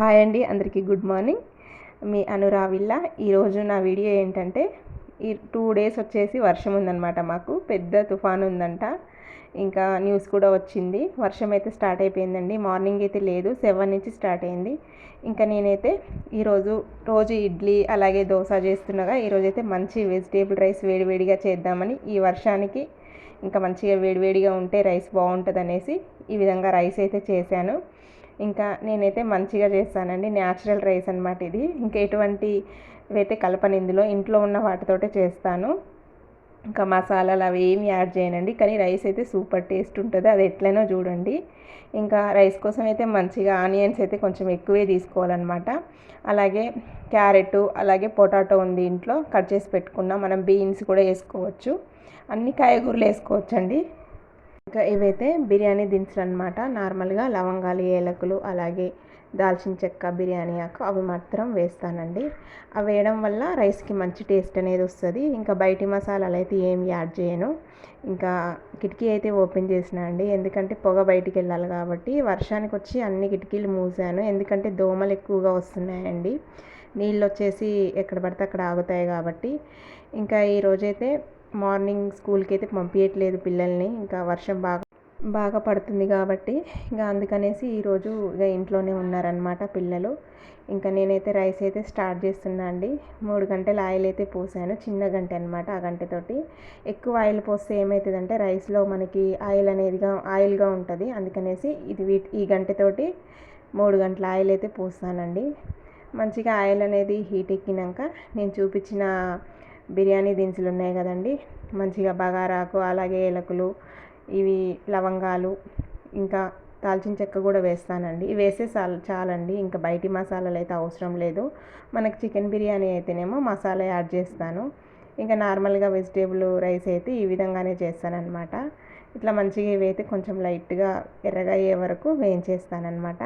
Hi అండి అందరికీ good morning. మీ అనురావిల్ల ఈరోజు నా వీడియో ఏంటంటే ఈ టూ డేస్ వచ్చేసి వర్షం ఉందన్నమాట మాకు. పెద్ద తుఫాన్ ఉందంట. ఇంకా న్యూస్ కూడా వచ్చింది. వర్షం అయితే స్టార్ట్ అయిపోయిందండి. మార్నింగ్ అయితే లేదు. సెవెన్ నుంచి స్టార్ట్ అయింది. ఇంకా నేనైతే ఈరోజు రోజు ఇడ్లీ అలాగే దోశ చేస్తుండగా ఈరోజైతే మంచి వెజిటేబుల్ రైస్ వేడివేడిగా చేద్దామని ఈ వర్షానికి ఇంకా మంచిగా వేడివేడిగా ఉంటే రైస్ బాగుంటుంది అనేసి ఈ విధంగా రైస్ అయితే చేశాను. ఇంకా నేనైతే మంచిగా చేస్తానండి. న్యాచురల్ రైస్ అనమాట ఇది. ఇంకా ఎటువంటి అయితే కలపని ఇందులో ఇంట్లో ఉన్న వాటితోటే చేస్తాను. ఇంకా మసాలాలు అవి ఏమి యాడ్ చేయనండి. కానీ రైస్ అయితే సూపర్ టేస్ట్ ఉంటుంది. అది ఎట్లనో చూడండి. ఇంకా రైస్ కోసం అయితే మంచిగా ఆనియన్స్ అయితే కొంచెం ఎక్కువే తీసుకోవాలన్నమాట. అలాగే క్యారెట్ అలాగే పొటాటో ఉంది ఇంట్లో. కట్ చేసి పెట్టుకున్నాం మనం బీన్స్ కూడా వేసుకోవచ్చు. అన్ని కాయగూరలు వేసుకోవచ్చండి. ఇంకా ఇవైతే బిర్యానీ దినుసులు అనమాట నార్మల్గా లవంగాలు ఏలకులు అలాగే దాల్చిన చెక్క బిర్యానీ ఆకు అవి మాత్రం వేస్తానండి. అవి వేయడం వల్ల రైస్కి మంచి టేస్ట్ అనేది వస్తుంది. ఇంకా బయటి మసాలాలు అయితే ఏం యాడ్ చేయను. ఇంకా కిటికీ అయితే ఓపెన్ చేసిన అండి. ఎందుకంటే పొగ బయటికి వెళ్ళాలి కాబట్టి వర్షానికి వచ్చి అన్ని కిటికీలు మూసాను. ఎందుకంటే దోమలు ఎక్కువగా వస్తున్నాయండి. నీళ్ళు వచ్చేసి ఎక్కడ పడితే అక్కడ ఆగుతాయి కాబట్టి. ఇంకా ఈరోజైతే మార్నింగ్ స్కూల్కి అయితే పంపించట్లేదు పిల్లల్ని. ఇంకా వర్షం బాగా బాగా పడుతుంది కాబట్టి ఇంకా అందుకనేసి ఈరోజు ఇక ఇంట్లోనే ఉన్నారనమాట పిల్లలు. ఇంకా నేనైతే రైస్ అయితే స్టార్ట్ చేస్తున్నా అండి. మూడు గంటల ఆయిల్ అయితే పోసాను చిన్న గంట అనమాట ఆ గంటతోటి ఎక్కువ ఆయిల్ పోస్తే ఏమవుతుందంటే రైస్లో మనకి ఆయిల్ అనేదిగా ఆయిల్గా ఉంటుంది. అందుకనేసి ఇది ఈ గంటతోటి మూడు గంటల ఆయిల్ అయితే పోస్తానండి. మంచిగా ఆయిల్ అనేది హీట్ ఎక్కినాక నేను చూపించిన బిర్యానీ దినుసులు ఉన్నాయి కదండి. మంచిగా బగారాకు అలాగే ఏలకులు ఇవి లవంగాలు ఇంకా దాల్చిన చెక్క కూడా వేస్తానండి. ఇవి వేస్తే చాలు చాలండి. ఇంకా బయటి మసాలాలు అయితే అవసరం లేదు. మనకి చికెన్ బిర్యానీ అయితేనేమో మసాలా యాడ్ చేస్తాను. ఇంకా నార్మల్గా వెజిటేబుల్ రైస్ అయితే ఈ విధంగానే చేస్తానన్నమాట. ఇట్లా మంచిగా ఇవైతే కొంచెం లైట్గా ఎర్రగా అయ్యే వరకు వేయించేస్తానమాట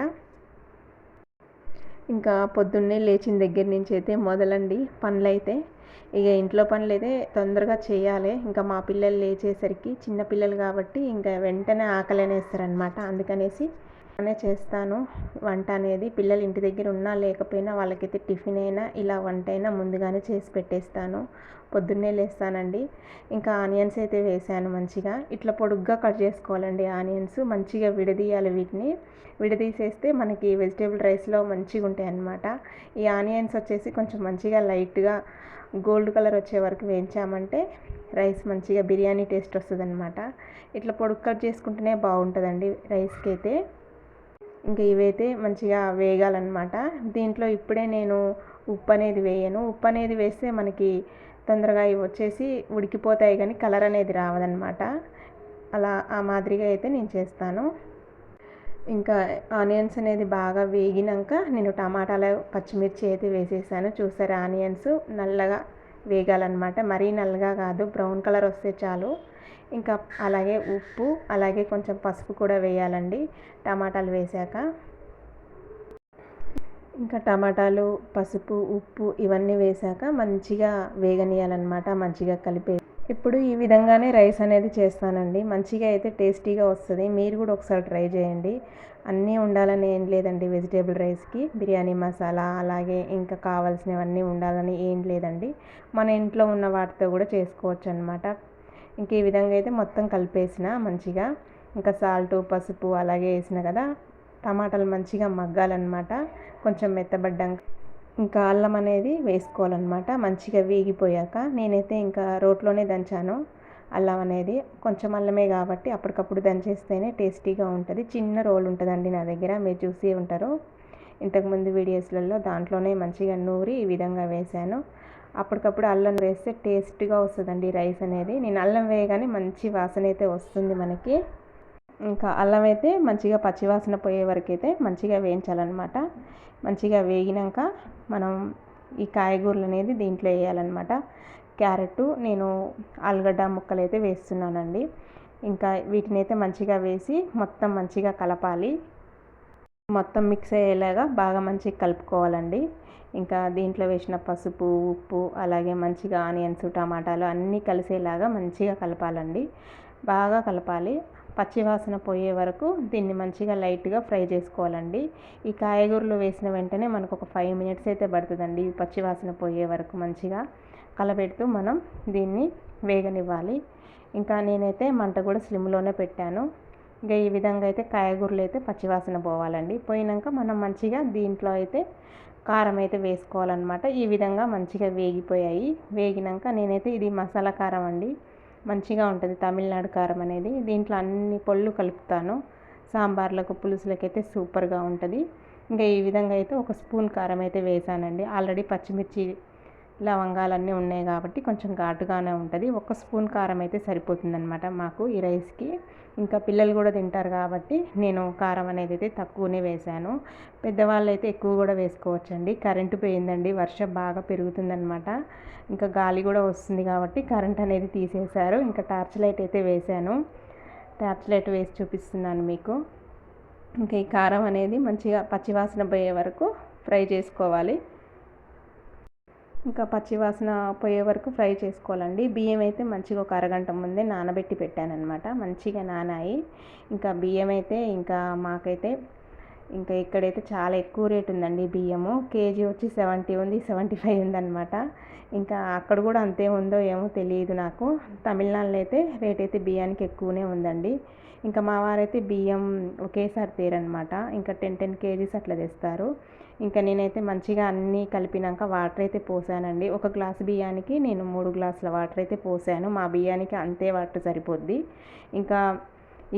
ఇంకా పొద్దున్నే లేచిన దగ్గర నుంచి అయితే మొదలండి పనులైతే. ఇక ఇంట్లో పనులు అయితే తొందరగా చేయాలి. ఇంకా మా పిల్లలు లేచేసరికి చిన్న పిల్లలు కాబట్టి ఇంకా వెంటనే ఆకలి అనేస్తారనమాట అందుకనేసి అనే చేస్తాను. వంట అనేది పిల్లలు ఇంటి దగ్గర ఉన్నా లేకపోయినా వాళ్ళకైతే టిఫిన్ అయినా ఇలా వంట అయినా ముందుగానే చేసి పెట్టేస్తాను. పొద్దున్నే లేస్తానండి. ఇంకా ఆనియన్స్ అయితే వేసాను మంచిగా. ఇట్లా పొడుగ్గా కట్ చేసుకోవాలండి ఆనియన్స్. మంచిగా విడదీయాలి వీటిని. విడదీసేస్తే మనకి వెజిటేబుల్ రైస్లో మంచిగా ఉంటాయి అన్నమాట. ఈ ఆనియన్స్ వచ్చేసి కొంచెం మంచిగా లైట్గా గోల్డ్ కలర్ వచ్చే వరకు వేయించామంటే రైస్ మంచిగా బిర్యానీ టేస్ట్ వస్తుంది అనమాట ఇట్లా పొడుగు కట్ చేసుకుంటేనే బాగుంటుందండి రైస్కి అయితే ఇంకా ఇవైతే మంచిగా వేగాలన్నమాట. దీంట్లో ఇప్పుడే నేను ఉప్పు అనేది వేయను. ఉప్పు అనేది వేస్తే మనకి తొందరగా ఇవి వచ్చేసి ఉడికిపోతాయి కానీ కలర్ అనేది రావదనమాట అలా ఆ మాదిరిగా అయితే నేను చేస్తాను. ఇంకా ఆనియన్స్ అనేది బాగా వేగినాక నేను టమాటాలు పచ్చిమిర్చి అయితే వేసేసాను. చూసారా ఆనియన్స్ నల్లగా వేగాలన్నమాట. మరీ నల్లగా కాదు బ్రౌన్ కలర్ వస్తే చాలు. ఇంకా అలాగే ఉప్పు అలాగే కొంచెం పసుపు కూడా వేయాలండి. టమాటాలు వేసాక. ఇంకా టమాటాలు పసుపు ఉప్పు ఇవన్నీ వేసాక మంచిగా వేగనీయాలన్నమాట మంచిగా కలిపే. ఇప్పుడు ఈ విధంగానే రైస్ అనేది చేస్తానండి. మంచిగా అయితే టేస్టీగా వస్తుంది. మీరు కూడా ఒకసారి ట్రై చేయండి. అన్నీ ఉండాలని ఏం లేదండి వెజిటేబుల్ రైస్కి. బిర్యానీ మసాలా అలాగే ఇంకా కావాల్సినవన్నీ ఉండాలని ఏం లేదండి. మన ఇంట్లో ఉన్న వాటితో కూడా చేసుకోవచ్చు అనమాట ఇంక ఈ విధంగా అయితే మొత్తం కలిపేసిన మంచిగా. ఇంకా సాల్ట్ పసుపు అలాగే వేసిన కదా టమాటాలు మంచిగా మగ్గాలన్నమాట. కొంచెం మెత్తబడ్డాక ఇంకా అల్లం అనేది వేసుకోవాలన్నమాట. మంచిగా వేగిపోయాక నేనైతే ఇంకా రోట్లోనే దంచాను. అల్లం అనేది కొంచెం అల్లమే కాబట్టి అప్పటికప్పుడు దంచేస్తేనే టేస్టీగా ఉంటుంది. చిన్న రోల్ ఉంటుందండి నా దగ్గర మీరు చూసి ఉంటారు. ఇంతకుముందు వీడియోస్లలో దాంట్లోనే మంచిగా నూరి ఈ విధంగా వేశాను. అప్పటికప్పుడు అల్లం వేస్తే టేస్ట్గా వస్తుందండి రైస్ అనేది. నేను అల్లం వేయగానే మంచి వాసన అయితే వస్తుంది మనకి. ఇంకా అల్లం అయితే మంచిగా పచ్చివాసన పోయే వరకు అయితే మంచిగా వేయించాలన్నమాట. మంచిగా వేగినాక మనం ఈ కాయగూరలు అనేది దీంట్లో వేయాలన్నమాట. క్యారెట్ నేను ఆలుగడ్డ ముక్కలు అయితే వేస్తున్నానండి. ఇంకా వీటిని అయితే మంచిగా వేసి మొత్తం మంచిగా కలపాలి. మొత్తం మిక్స్ అయ్యేలాగా బాగా మంచిగా కలుపుకోవాలండి. ఇంకా దీంట్లో వేసిన పసుపు ఉప్పు అలాగే మంచిగా ఆనియన్స్ టమాటాలు అన్నీ కలిసేలాగా మంచిగా కలపాలండి. బాగా కలపాలి. పచ్చివాసన పోయే వరకు దీన్ని మంచిగా లైట్గా ఫ్రై చేసుకోవాలండి. ఈ కాయగూరలు వేసిన వెంటనే మనకు ఒక ఫైవ్ మినిట్స్ అయితే పడుతుందండి. పచ్చివాసన పోయే వరకు మంచిగా కలబెడుతూ మనం దీన్ని వేగనివ్వాలి. ఇంకా నేనైతే మంట కూడా స్లిమ్లోనే పెట్టాను. ఇంకా ఈ విధంగా అయితే కాయగూరలు అయితే పచ్చివాసన పోవాలండి. పోయినాక మనం మంచిగా దీంట్లో అయితే కారం అయితే వేసుకోవాలన్నమాట. ఈ విధంగా మంచిగా వేగిపోయాయి. వేగినాక నేనైతే ఇది మసాలా కారం అండి. మంచిగా ఉంటుంది తమిళనాడు కారం అనేది. దీంట్లో అన్ని పళ్ళు కలుపుతాను. సాంబార్లకు పులుసులకైతే సూపర్గా ఉంటుంది. ఇంకా ఈ విధంగా అయితే ఒక స్పూన్ కారం అయితే వేసానండి. ఆల్రెడీ పచ్చిమిర్చి లవంగాలన్నీ ఉన్నాయి కాబట్టి కొంచెం ఘాటుగానే ఉంటుంది. ఒక స్పూన్ కారం అయితే సరిపోతుందనమాట మాకు ఈ రైస్కి. ఇంకా పిల్లలు కూడా తింటారు కాబట్టి నేను కారం అనేది అయితే తక్కువనే వేశాను పెద్దవాళ్ళు అయితే ఎక్కువ కూడా వేసుకోవచ్చండి. కరెంటు పోయిందండి. వర్షం బాగా పెరుగుతుందనమాట ఇంకా గాలి కూడా వస్తుంది కాబట్టి కరెంట్ అనేది తీసేశారు. ఇంకా టార్చ్ లైట్ అయితే వేశాను టార్చ్ లైట్ వేసి చూపిస్తున్నాను మీకు. ఇంకా ఈ కారం అనేది మంచిగా పచ్చివాసన పోయే వరకు ఫ్రై చేసుకోవాలి. ఇంకా పచ్చివాసన పోయే వరకు ఫ్రై చేసుకోవాలండి. బియ్యం అయితే మంచిగా ఒక అరగంట ముందే నానబెట్టి పెట్టానమాట మంచిగా నానాయి. ఇంకా బియ్యం అయితే ఇంకా మాకైతే ఇంకా ఇక్కడైతే చాలా ఎక్కువ రేట్ ఉందండి బియ్యము. కేజీ వచ్చి సెవెంటీ ఉంది సెవెంటీ ఫైవ్ ఉందన్నమాట. ఇంకా అక్కడ కూడా అంతే ఉందో ఏమో తెలియదు నాకు. తమిళనాడులో అయితే రేట్ అయితే బియ్యానికి ఎక్కువనే ఉందండి. ఇంకా మా వారైతే బియ్యం ఒకేసారి తీరనమాట. ఇంకా టెన్ టెన్ కేజీస్ అట్లా తెస్తారు. ఇంకా నేనైతే మంచిగా అన్నీ కలిపినాక వాటర్ అయితే పోసానండి. ఒక గ్లాస్ బియ్యానికి నేను మూడు గ్లాసుల వాటర్ అయితే పోసాను. మా బియ్యానికి అంతే వాటర్ సరిపోద్ది. ఇంకా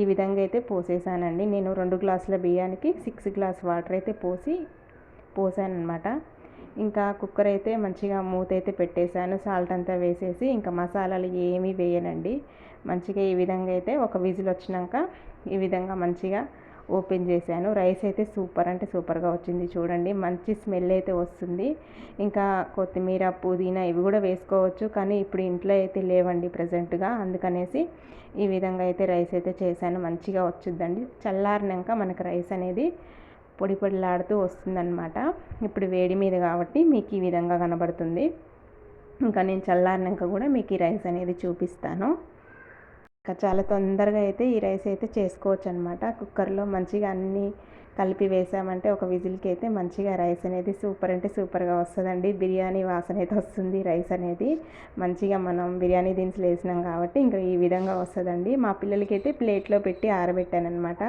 ఈ విధంగా అయితే పోసేసానండి. నేను రెండు గ్లాసుల బియ్యానికి సిక్స్ గ్లాస్ వాటర్ అయితే పోసి పోసానమాట ఇంకా కుక్కర్ అయితే మంచిగా మూత అయితే పెట్టేశాను. సాల్ట్ అంతా వేసేసి ఇంకా మసాలాలు ఏమీ వేయనండి. మంచిగా ఈ విధంగా అయితే ఒక విజిల్ వచ్చినాక ఈ విధంగా మంచిగా ఓపెన్ చేశాను. రైస్ అయితే సూపర్ అంటే సూపర్గా వచ్చింది చూడండి. మంచి స్మెల్ అయితే వస్తుంది. ఇంకా కొత్తిమీర పుదీనా ఇవి కూడా వేసుకోవచ్చు. కానీ ఇప్పుడు ఇంట్లో అయితే లేవండి ప్రజెంట్గా. అందుకనేసి ఈ విధంగా అయితే రైస్ అయితే చేశాను. మంచిగా వచ్చిందండి. చల్లారినాక మనకు రైస్ అనేది పొడి పొడిలాడుతూ వస్తుందన్నమాట. ఇప్పుడు వేడి మీద కాబట్టి మీకు ఈ విధంగా కనబడుతుంది. ఇంకా నేను చల్లారినాక కూడా మీకు ఈ రైస్ అనేది చూపిస్తాను. చాలా తొందరగా అయితే ఈ రైస్ అయితే చేసుకోవచ్చు అనమాట కుక్కర్లో మంచిగా అన్నీ కలిపి వేసామంటే ఒక విజిల్కి అయితే మంచిగా రైస్ అనేది సూపర్ అంటే సూపర్గా వస్తుందండి. బిర్యానీ వాసన అయితే వస్తుంది రైస్ అనేది. మంచిగా మనం బిర్యానీ దినుసులు వేసినాం కాబట్టి ఇంకా ఈ విధంగా వస్తుందండి. మా పిల్లలకి అయితే ప్లేట్లో పెట్టి ఆరబెట్టాను అనమాట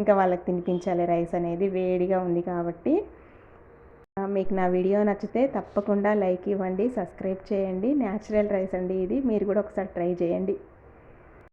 ఇంకా వాళ్ళకి తినిపించాలి రైస్ అనేది వేడిగా ఉంది కాబట్టి. మీకు నా వీడియో నచ్చితే తప్పకుండా లైక్ ఇవ్వండి సబ్స్క్రైబ్ చేయండి. న్యాచురల్ రైస్ అండి ఇది. మీరు కూడా ఒకసారి ట్రై చేయండి.